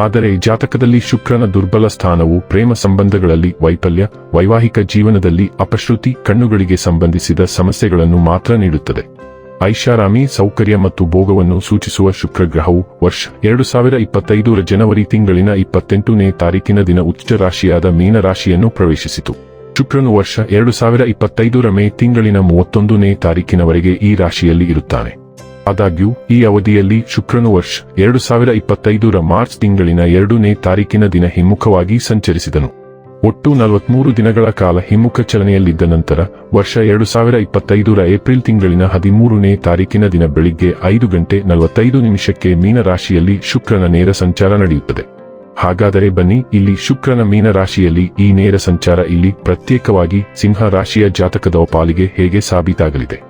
ಆದರೆ ಜಾತಕದಲ್ಲಿ ಶುಕ್ರನ ದುರ್ಬಲ ಸ್ಥಾನವು ಪ್ರೇಮ ಸಂಬಂಧಗಳಲ್ಲಿ ವೈಫಲ್ಯ, ವೈವಾಹಿಕ ಜೀವನದಲ್ಲಿ ಅಪಶ್ರುತಿ, ಕಣ್ಣುಗಳಿಗೆ ಸಂಬಂಧಿಸಿದ ಸಮಸ್ಯೆಗಳನ್ನು ಮಾತ್ರ ನೀಡುತ್ತದೆ. ಐಷಾರಾಮಿ ಸೌಕರ್ಯ ಮತ್ತು ಭೋಗವನ್ನು ಸೂಚಿಸುವ ಶುಕ್ರಗ್ರಹವು ವರ್ಷ ಎರಡು ಸಾವಿರ ಇಪ್ಪತ್ತೈದರ ಜನವರಿ ತಿಂಗಳಿನ ಇಪ್ಪತ್ತೆಂಟನೇ ತಾರೀಕಿನ ದಿನ ಉಚ್ಚ ರಾಶಿಯಾದ ಮೀನ ರಾಶಿಯನ್ನು ಪ್ರವೇಶಿಸಿತು. ಶುಕ್ರನು ವರ್ಷ ಎರಡು ಸಾವಿರ ಇಪ್ಪತ್ತೈದರ ಮೇ ತಿಂಗಳಿನ ಮೂವತ್ತೊಂದನೇ ತಾರೀಕಿನವರೆಗೆ ಈ ರಾಶಿಯಲ್ಲಿ ಇರುತ್ತಾನೆ. ಆದಾಗ್ಯೂ, ಈ ಅವಧಿಯಲ್ಲಿ ಶುಕ್ರನು ವರ್ಷ ಎರಡು ಸಾವಿರ ಇಪ್ಪತ್ತೈದರ ಮಾರ್ಚ್ ತಿಂಗಳಿನ ಎರಡನೇ ತಾರೀಕಿನ ದಿನ ಹಿಮ್ಮುಖವಾಗಿ ಸಂಚರಿಸಿದನು. ಒಟ್ಟು ನಲವತ್ಮೂರು ದಿನಗಳ ಕಾಲ ಹಿಮ್ಮುಖ ಚಲನೆಯಲ್ಲಿದ್ದ ನಂತರ, ವರ್ಷ ಎರಡು ಸಾವಿರ ಇಪ್ಪತ್ತೈದರ ಏಪ್ರಿಲ್ ತಿಂಗಳಿನ ಹದಿಮೂರನೇ ತಾರೀಕಿನ ದಿನ ಬೆಳಿಗ್ಗೆ ಐದು ಗಂಟೆ ನಲವತ್ತೈದು ನಿಮಿಷಕ್ಕೆ ಮೀನರಾಶಿಯಲ್ಲಿ ಶುಕ್ರನ ನೇರ ಸಂಚಾರ ನಡೆಯುತ್ತದೆ. ಹಾಗಾದರೆ ಬನ್ನಿ, ಇಲ್ಲಿ ಶುಕ್ರನ ಮೀನರಾಶಿಯಲ್ಲಿ ಈ ನೇರ ಸಂಚಾರ ಇಲ್ಲಿ ಪ್ರತ್ಯೇಕವಾಗಿ ಸಿಂಹ ರಾಶಿಯ ಜಾತಕದ ಪಾಲಿಗೆ ಹೇಗೆ ಸಾಬೀತಾಗಲಿದೆ?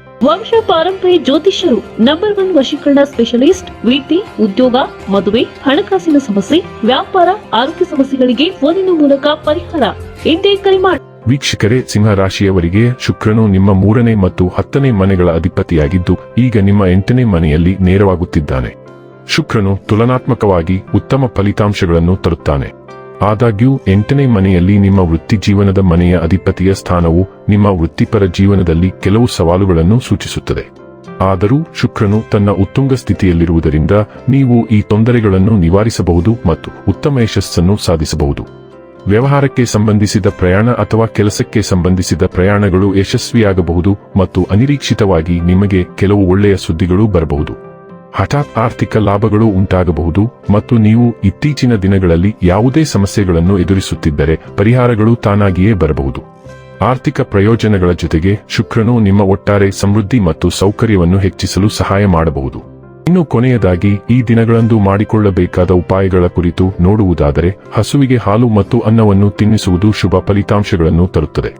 ವಂಶ ಪಾರಂಪರ್ಯ ಜ್ಯೋತಿಷ್ಯರು ನಂಬರ್ ಒನ್ ವಶೀಕರಣ ಸ್ಪೆಷಲಿಸ್ಟ್ ವೀತಿ ಉದ್ಯೋಗ, ಮದುವೆ, ಹಣಕಾಸಿನ ಸಮಸ್ಯೆ, ವ್ಯಾಪಾರ, ಆರೋಗ್ಯ ಸಮಸ್ಯೆಗಳಿಗೆ ಫೋನಿನ ಮೂಲಕ ಪರಿಹಾರ. ಎಂದೇ ಕರೆ ಮಾಡಿ ವೀಕ್ಷಕರೇ ಸಿಂಹ ರಾಶಿಯವರಿಗೆ ಶುಕ್ರನು ನಿಮ್ಮ ಮೂರನೇ ಮತ್ತು ಹತ್ತನೇ ಮನೆಗಳ ಅಧಿಪತಿಯಾಗಿದ್ದು, ಈಗ ನಿಮ್ಮ ಎಂಟನೇ ಮನೆಯಲ್ಲಿ ನೇರವಾಗುತ್ತಿದ್ದಾನೆ. ಶುಕ್ರನು ತುಲನಾತ್ಮಕವಾಗಿ ಉತ್ತಮ ಫಲಿತಾಂಶಗಳನ್ನು ತರುತ್ತಾನೆ. ಆದಾಗ್ಯೂ, ಎಂಟನೇ ಮನೆಯಲ್ಲಿ ನಿಮ್ಮ ವೃತ್ತಿ ಜೀವನದ ಮನೆಯ ಅಧಿಪತಿಯ ಸ್ಥಾನವು ನಿಮ್ಮ ವೃತ್ತಿಪರ ಜೀವನದಲ್ಲಿ ಕೆಲವು ಸವಾಲುಗಳನ್ನು ಸೂಚಿಸುತ್ತದೆ. ಆದರೂ, ಶುಕ್ರನು ತನ್ನ ಉತ್ತುಂಗ ಸ್ಥಿತಿಯಲ್ಲಿರುವುದರಿಂದ ನೀವು ಈ ತೊಂದರೆಗಳನ್ನು ನಿವಾರಿಸಬಹುದು ಮತ್ತು ಉತ್ತಮ ಯಶಸ್ಸನ್ನು ಸಾಧಿಸಬಹುದು. ವ್ಯವಹಾರಕ್ಕೆ ಸಂಬಂಧಿಸಿದ ಪ್ರಯಾಣ ಅಥವಾ ಕೆಲಸಕ್ಕೆ ಸಂಬಂಧಿಸಿದ ಪ್ರಯಾಣಗಳು ಯಶಸ್ವಿಯಾಗಬಹುದು ಮತ್ತು ಅನಿರೀಕ್ಷಿತವಾಗಿ ನಿಮಗೆ ಕೆಲವು ಒಳ್ಳೆಯ ಸುದ್ದಿಗಳು ಬರಬಹುದು. ಹಠಾತ್ ಆರ್ಥಿಕ ಲಾಭಗಳು ಉಂಟಾಗಬಹುದು ಮತ್ತು ನೀವು ಇತ್ತೀಚಿನ ದಿನಗಳಲ್ಲಿ ಯಾವುದೇ ಸಮಸ್ಯೆಗಳನ್ನು ಎದುರಿಸುತ್ತಿದ್ದರೆ ಪರಿಹಾರಗಳು ತಾನಾಗಿಯೇ ಬರಬಹುದು. ಆರ್ಥಿಕ ಪ್ರಯೋಜನಗಳ ಜೊತೆಗೆ ಶುಕ್ರನು ನಿಮ್ಮ ಒಟ್ಟಾರೆ ಸಮೃದ್ಧಿ ಮತ್ತು ಸೌಕರ್ಯವನ್ನು ಹೆಚ್ಚಿಸಲು ಸಹಾಯ ಮಾಡಬಹುದು. ಇನ್ನು ಕೊನೆಯದಾಗಿ, ಈ ದಿನಗಳಂದು ಮಾಡಿಕೊಳ್ಳಬೇಕಾದ ಉಪಾಯಗಳ ಕುರಿತು ನೋಡುವುದಾದರೆ, ಹಸುವಿಗೆ ಹಾಲು ಮತ್ತು ಅನ್ನವನ್ನು ತಿನ್ನಿಸುವುದು ಶುಭ ಫಲಿತಾಂಶಗಳನ್ನು ತರುತ್ತದೆ.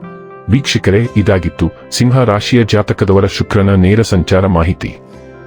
ವೀಕ್ಷಕರೇ, ಇದಾಗಿತ್ತು ಸಿಂಹ ರಾಶಿಯ ಜಾತಕದವರ ಶುಕ್ರನ ನೇರ ಸಂಚಾರ ಮಾಹಿತಿ.